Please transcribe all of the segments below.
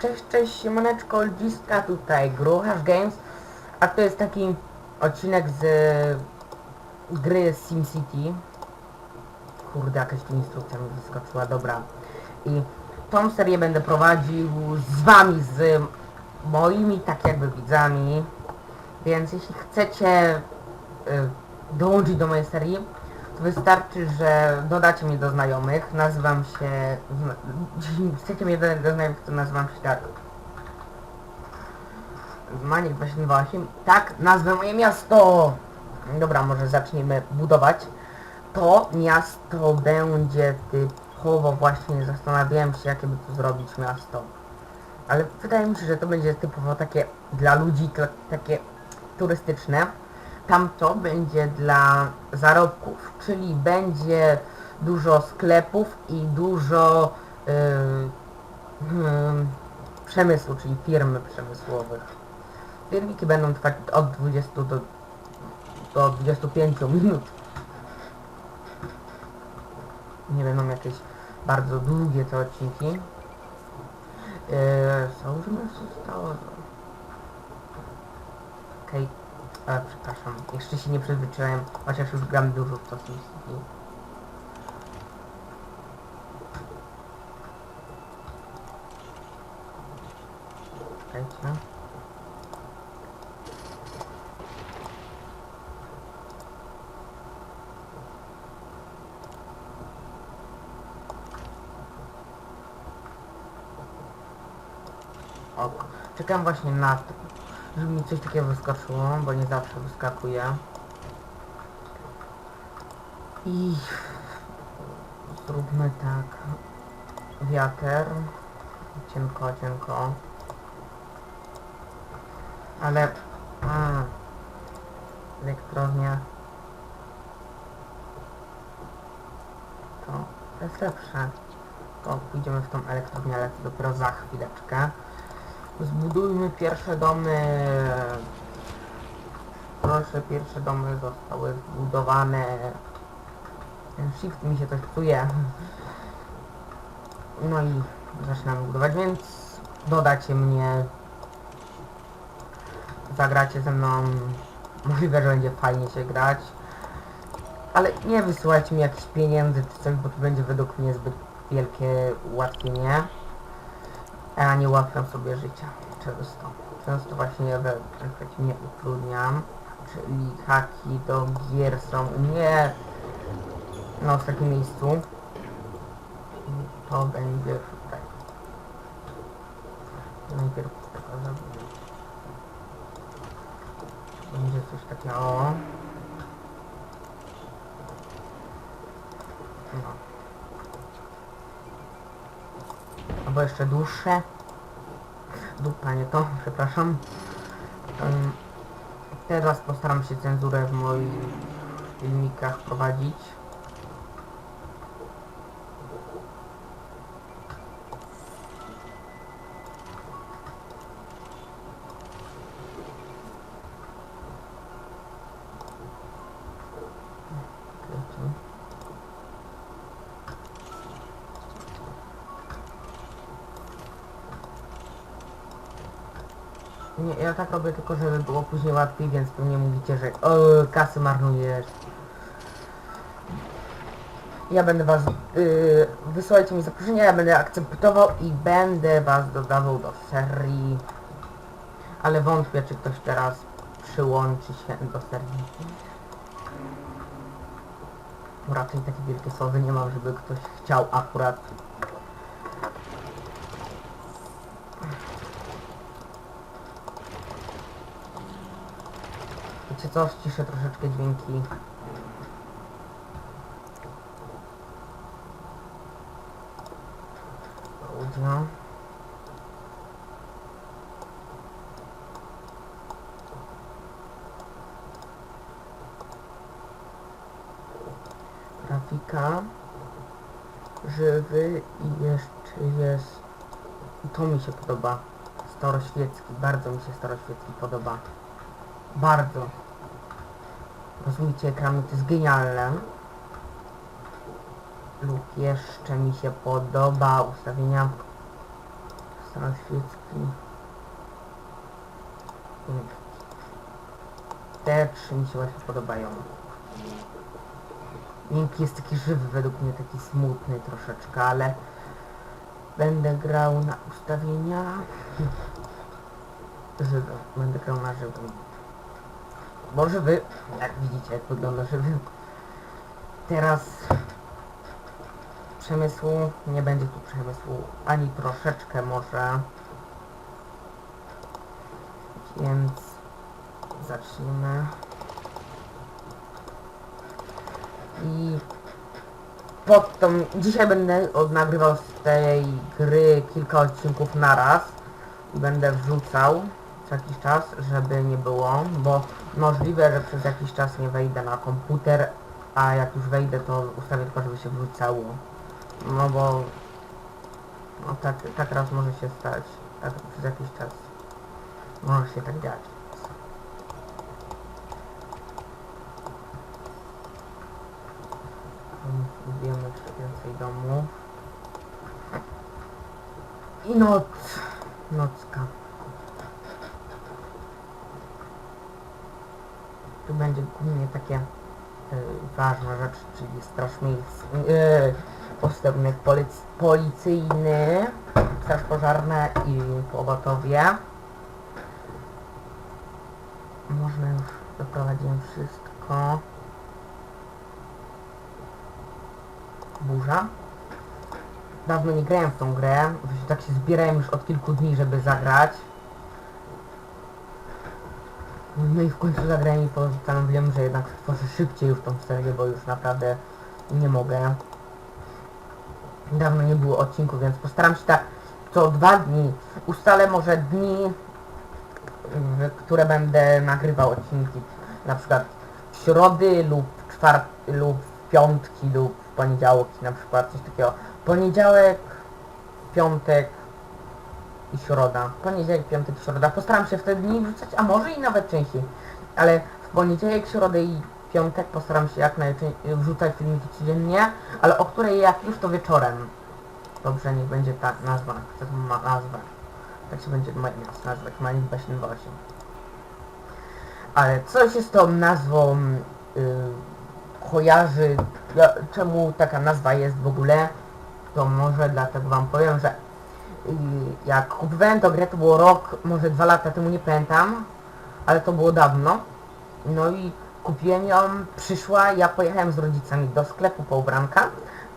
Cześć, cześć, siemaneczko, Oldziska, tutaj Gruchasz Games, a to jest taki odcinek z gry SimCity. Kurde, jakaś tu instrukcja mi wyskoczyła, dobra. I tą serię będę prowadził z wami, z moimi tak jakby widzami. Więc jeśli chcecie y, dołączyć do mojej serii, to wystarczy, że dodacie mnie do znajomych. Nazywam się... Jeśli chcecie mnie dodać do znajomych, to nazywam się tak. Maniek 278. Tak, nazwę moje miasto! Dobra, może zaczniemy budować. To miasto będzie typowo właśnie zastanawiałem się, jakie by tu zrobić miasto. Ale wydaje mi się, że to będzie typowo takie dla ludzi, takie turystyczne. Tamto będzie dla zarobków, czyli będzie dużo sklepów i dużo yy, yy, przemysłu, czyli firmy przemysłowych. Filmiki będą trwać od 20 do, do 25 minut. Nie będą jakieś bardzo długie te odcinki. Yy, co już zostało? Okej, okay. przepraszam, jeszcze się nie przyzwyczaiłem, chociaż już gram dużo w to SimCity. Czekajcie. Ok. Czekam właśnie na żeby mi coś takiego wyskoczyło, bo nie zawsze wyskakuje. I zróbmy tak. Wiater. Cienko, cienko. Ale... A, elektrownia. To, to jest lepsze. To pójdziemy w tą elektrownię, ale to dopiero za chwileczkę. Zbudujmy pierwsze domy. Proszę, pierwsze domy zostały zbudowane. Ten shift mi się coś psuje. No i zaczynamy budować, więc dodacie mnie. Zagracie ze mną. Możliwe, że będzie fajnie się grać. Ale nie wysyłajcie mi jakichś pieniędzy czy coś, bo to będzie według mnie zbyt wielkie ułatwienie. A nie ułatwiam sobie życia często. Często właśnie we efekcie nie utrudniam. Czyli haki do gier są u mnie na ostatnim miejscu. To będzie tutaj. Najpierw tego zrobię. Będzie coś takiego. No. Albo jeszcze dłuższe. Dupa, nie to, przepraszam. Ym, teraz postaram się cenzurę w moich filmikach prowadzić. Nie, ja tak robię tylko, żeby było później łatwiej, więc pewnie mówicie, że o, kasy marnujesz. Ja będę was, yy, wysyłajcie mi zaproszenia, ja będę akceptował i będę was dodawał do serii. Ale wątpię, czy ktoś teraz przyłączy się do serii. Raczej takie wielkie słowy nie mam, żeby ktoś chciał akurat Wiecie co, ściszę troszeczkę dźwięki. Audio. Grafika. Żywy i jeszcze jest... To mi się podoba. Staroświecki, bardzo mi się staroświecki podoba. Bardzo. Rozumície ekranu, to jest genialne. Lub jeszcze mi się podoba ustawienia stan świecki. Te trzy mi się właśnie podobają. Miękki jest taki żywy, według mnie taki smutny troszeczkę, ale będę grał na ustawienia żywy. Będę grał na żywym. Bo żywy, jak widzicie jak wygląda żywy. Teraz przemysłu, nie będzie tu przemysłu ani troszeczkę może. Więc zacznijmy. I pod tą, dzisiaj będę nagrywał z tej gry kilka odcinków naraz i będę wrzucał co jakiś czas, żeby nie było, bo możliwe, że przez jakiś czas nie wejdę na komputer, a jak już wejdę, to ustawię tylko, żeby się wrzucało. No bo no tak, tak raz może się stać, tak przez jakiś czas może się tak dziać. Zbijemy jeszcze więcej domów. I noc. Nocka. Tu będzie głównie takie y, ważna rzecz, czyli straż miejska, y, posterunek polic policyjny, straż pożarna i pogotowie. Można już doprowadziłem wszystko. Burza. Dawno nie grałem w tą grę. Tak się zbierałem już od kilku dni, żeby zagrać. No i w końcu zagrałem i postanowiłem, że jednak stworzę szybciej już tą serię, bo już naprawdę nie mogę. Dawno nie było odcinku, więc postaram się tak co dwa dni. Ustalę może dni, w które będę nagrywał odcinki. Na przykład w środy lub czwart lub w piątki lub w poniedziałki na przykład coś takiego. Poniedziałek, piątek i środa. Poniedziałek, piątek środa. Postaram się wtedy dni wrzucać, a może i nawet częściej. Ale w poniedziałek, środę i piątek postaram się jak najczęściej wrzucać filmiki codziennie, ale o której jak już to wieczorem. Dobrze, niech będzie ta nazwa, to ma nazwę. Tak się będzie moje miasto nazywać, Malin 278. Ale co się z tą nazwą y, kojarzy, ja, czemu taka nazwa jest w ogóle, to może dlatego wam powiem, że jak kupowałem tę grę, to było rok, może dwa lata temu, nie pamiętam, ale to było dawno. No i kupiłem ją, przyszła, ja pojechałem z rodzicami do sklepu po ubranka,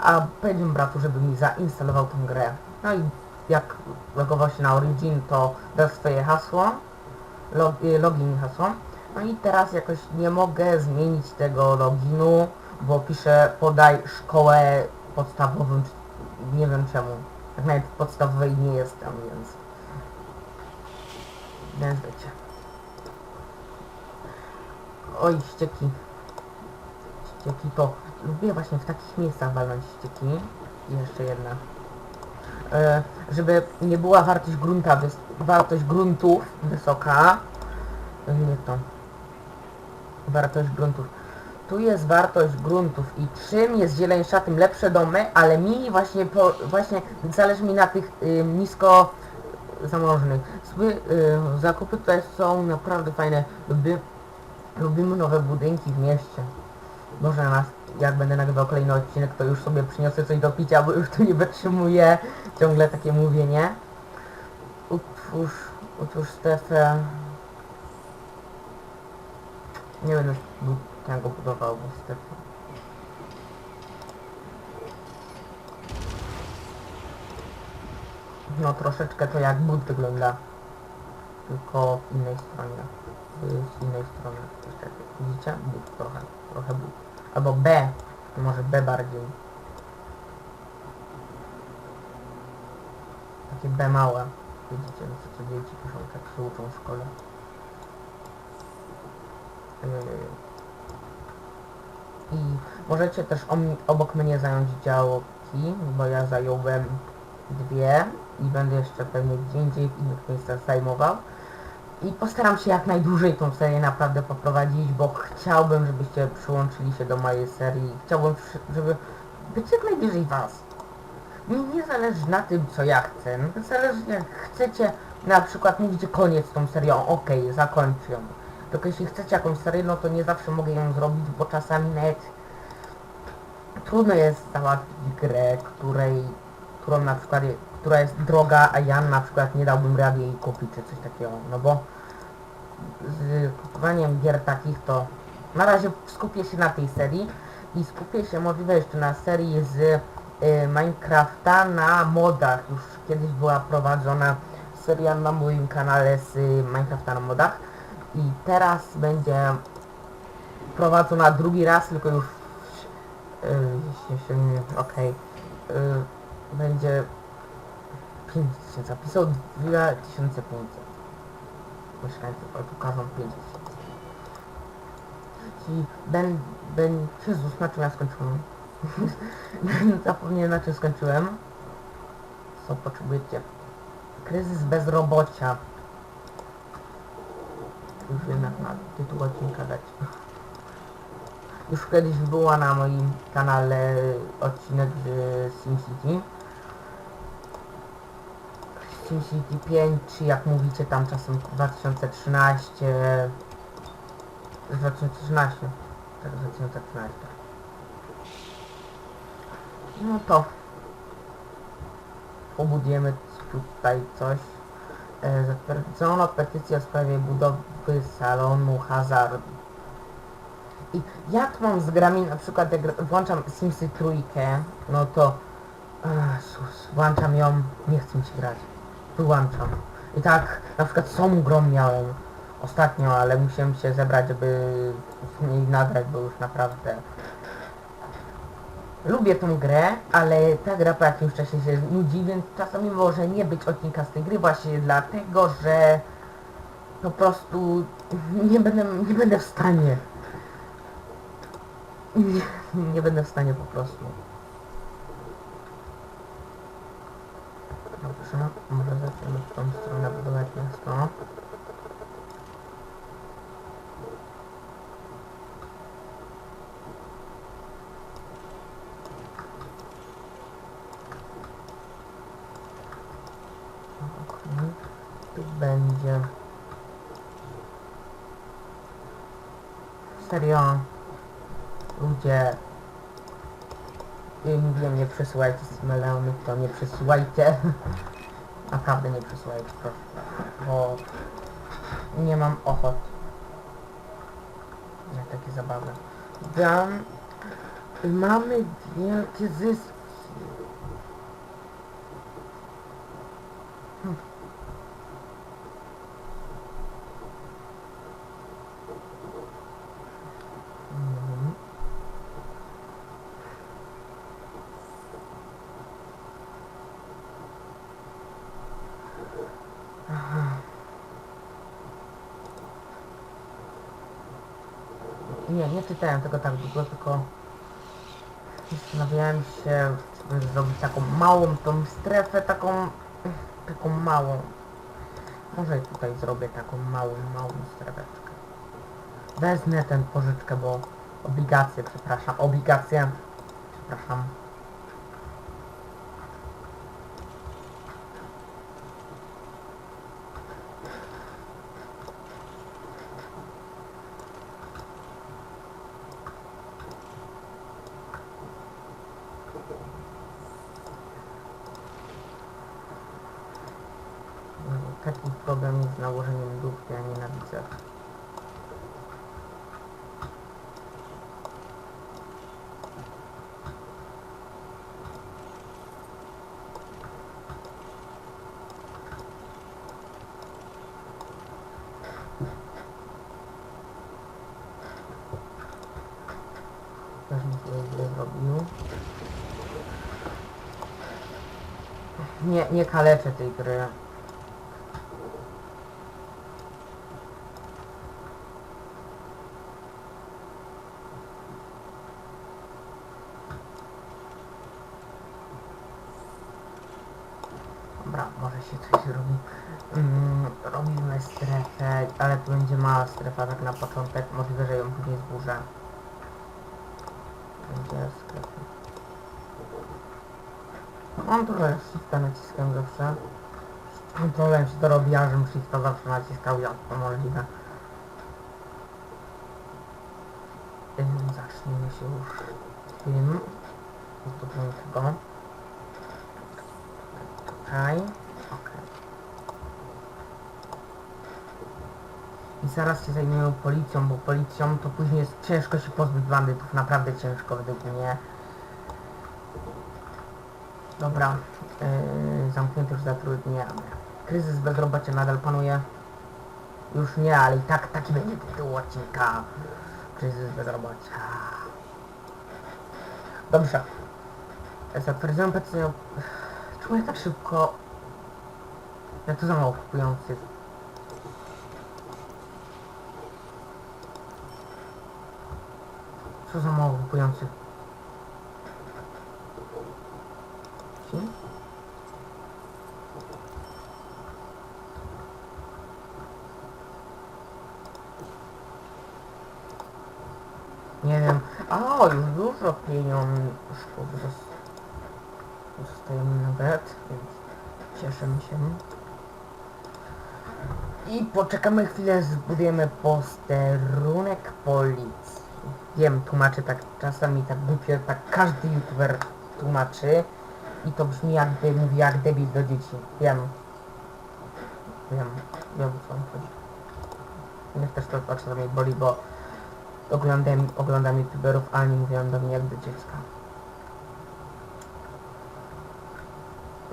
a powiedziałem bratu, żeby mi zainstalował tę grę. No i jak logował się na Origin, to dał swoje hasło, log, y, login hasło. No i teraz jakoś nie mogę zmienić tego loginu, bo pisze podaj szkołę podstawową, nie wiem czemu. Tak nawet podstawowej nie jestem, więc... Więc wiecie. Oj, ścieki. Ścieki to... Lubię właśnie w takich miejscach walnąć ścieki. I jeszcze jedna. E, żeby nie była wartość grunta, wartość gruntów wysoka. Nie to. Wartość gruntów. Tu jest wartość gruntów i czym jest zieleńsza, tym lepsze domy, ale mi właśnie po, właśnie zależy mi na tych y, nisko zamożnych. Sobie, y, zakupy tutaj są naprawdę fajne. Lubię, lubimy nowe budynki w mieście. Może nas, jak będę nagrywał kolejny odcinek, to już sobie przyniosę coś do picia, bo już tu nie wytrzymuję ciągle takie mówienie. Utwórz, utwórz strefę. Nie będę bu- tego budował, niestety. No troszeczkę to jak but wygląda. Tylko w innej stronie. Z innej strony. Niestety. Widzicie? But trochę. Trochę but. Albo B. Może B bardziej. Takie B małe. Widzicie, co dzieci piszą, tak się uczą w szkole. Ojojoj. I możecie też obok mnie zająć działki, bo ja zająłem dwie i będę jeszcze pewnie gdzie indziej w innych miejscach zajmował. I postaram się jak najdłużej tą serię naprawdę poprowadzić, bo chciałbym, żebyście przyłączyli się do mojej serii. Chciałbym, żeby być jak najbliżej was. Mi nie zależy na tym, co ja chcę. Zależy jak chcecie, na przykład mówicie koniec tą serią, okej, zakończę ją. Tylko jeśli chcecie jakąś serię, no to nie zawsze mogę ją zrobić, bo czasami nawet trudno jest załatwić grę, której, którą na przykład, która jest droga, a ja na przykład nie dałbym rady jej kupić, czy coś takiego, no bo z kupowaniem gier takich to na razie skupię się na tej serii i skupię się możliwe jeszcze na serii z y, Minecrafta na modach. Już kiedyś była prowadzona seria na moim kanale z y, Minecrafta na modach i teraz będzie prowadzona drugi raz, tylko już y, jeśli się nie okej y, będzie 5000 zapisał 2500 mieszkańców, a tu każą 5000 i ben, ben, Jezus, na czym ja skończyłem? Zapomniałem na czym skończyłem. Co potrzebujecie? Kryzys bezrobocia. Już jak na tytuł odcinka dać. Już kiedyś była na moim kanale odcinek z SimCity. SimCity 5, czy jak mówicie tam czasem 2013 2013 tak 2013 no to pobudujemy tutaj coś zatwierdzono petycję w sprawie budowy salonu hazardu. I jak mam z grami na przykład jak włączam Simsy trójkę no to Jezus, włączam ją nie chcę mi się grać. Wyłączam. I tak na przykład tą grą miałem ostatnio, ale musiałem się zebrać, żeby z niej nagrać, bo już naprawdę lubię tą grę, ale ta gra po jakimś czasie się nudzi, więc czasami może nie być odcinka z tej gry właśnie dlatego, że po prostu nie będę, nie będę w stanie. Nie, nie będę w stanie po prostu. Dobrze, może zaczniemy w tą stronę budować miasto. Tu będzie... Serio? Ludzie... Mówiłem, nie przesyłajcie smeleonów, to nie przesyłajcie. Naprawdę nie przesyłajcie, proszę. Bo... Nie mam ochot. Na takie zabawy. Dam... Mamy wielkie zyski. Mhm. Aha. Nie, nie czytałem tego tak długo, tylko zastanawiałem się, żeby zrobić taką małą tą strefę, taką, taką małą. Może tutaj zrobię taką małą, małą strefeczkę. Wezmę tę pożyczkę, bo obligacje, przepraszam, obligacje, przepraszam. Taki problem z nałożeniem nienawidzę. Też mi się źle zrobił. Nie, nie kaleczę tej gry. Dobra. Dobra, może się coś robi. Mm, robimy strefę, ale to będzie mała strefa tak na początek. Możliwe, że ją później zburzę. Będzie strefa. Mam trochę shifta naciskam zawsze. Kontrolem się to robi, a żebym shifta zawsze naciskał, jak to możliwe. Zacznijmy się już tym. Do tego. Tutaj. Okej. I zaraz się zajmiemy policją, bo policją to później jest ciężko się pozbyć bandytów, naprawdę ciężko według mnie. Dobra, yy, zamknięte już zatrudnienie. Kryzys bezrobocia nadal panuje. Już nie, ale i tak taki będzie tytuł odcinka. Kryzys bezrobocia. Dobrze. Zatwierdzam petycję. Czemu ja tak szybko... Ja to za mało kupujących. Co za mało kupujących? Ci? Nie wiem. A, już dużo pieniążków zos- zostajemy nawet, więc cieszymy się. I poczekamy chwilę, zbudujemy posterunek policji. Wiem, tłumaczę tak czasami tak głupio, tak każdy youtuber tłumaczy. I to brzmi jakby mówi jak debil do dzieci. Wiem. Wiem, wiem o co mi chodzi. Mnie też to czasami boli, bo oglądam, oglądam youtuberów, a oni mówią do mnie jak do dziecka.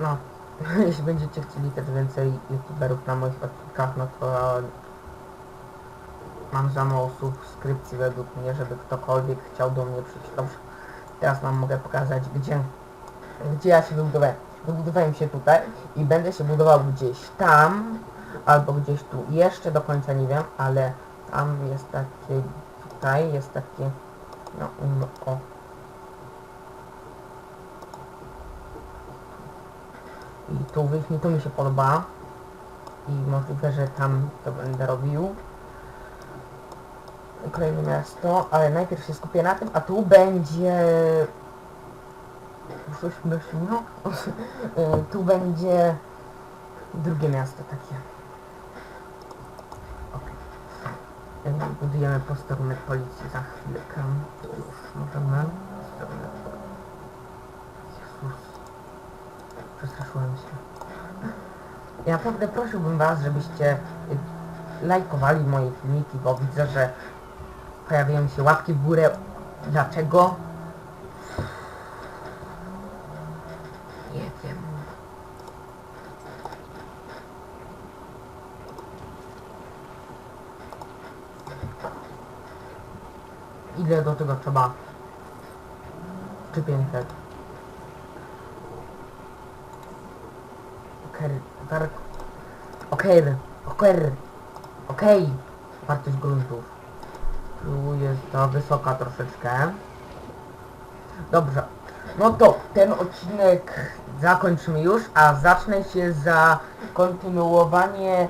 No, jeśli będziecie chcieli też więcej youtuberów na moich odcinkach, no to mam za mało subskrypcji według mnie, żeby ktokolwiek chciał do mnie przyjść. Dobrze, teraz wam mogę pokazać, gdzie, gdzie ja się wybudowałem. Wybudowałem się tutaj i będę się budował gdzieś tam, albo gdzieś tu. Jeszcze do końca nie wiem, ale tam jest takie, tutaj jest takie, no, um, o, I tu wyjść to mi się podoba. I możliwe, że tam to będę robił. Kolejne miasto, ale najpierw się skupię na tym, a tu będzie... Coś myśli, tu będzie drugie miasto takie. Okej. Y, Budujemy posterunek policji za chwilkę. Już możemy. Jezus. Przestraszyłem się. Ja naprawdę prosiłbym was, żebyście lajkowali moje filmiki, bo widzę, że pojawiają się łapki w górę. Dlaczego? Nie wiem. Ile do tego trzeba? Czy 500? Okej, okay, okej, okej, okej, wartość gruntów. Tu jest ta wysoka troszeczkę. Dobrze, no to ten odcinek zakończymy już, a zacznę się za kontynuowanie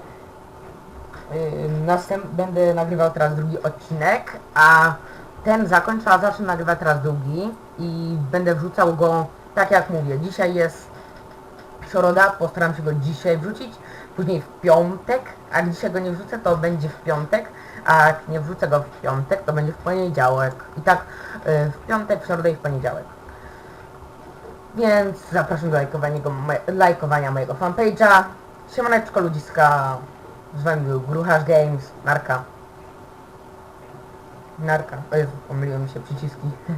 yy, następ będę nagrywał teraz drugi odcinek, a ten zakończę, a zacznę nagrywać teraz drugi i będę wrzucał go tak jak mówię. Dzisiaj jest środa, postaram się go dzisiaj wrzucić, później w piątek, a dzisiaj go nie wrzucę, to będzie w piątek, a jak nie wrzucę go w piątek, to będzie w poniedziałek. I tak y, w piątek, w środę i w poniedziałek. Więc zapraszam do lajkowania, go, moje, lajkowania mojego fanpage'a. Siemaneczko ludziska. Z wami był Games. Narka. Narka. O Jezu, pomyliły mi się przyciski.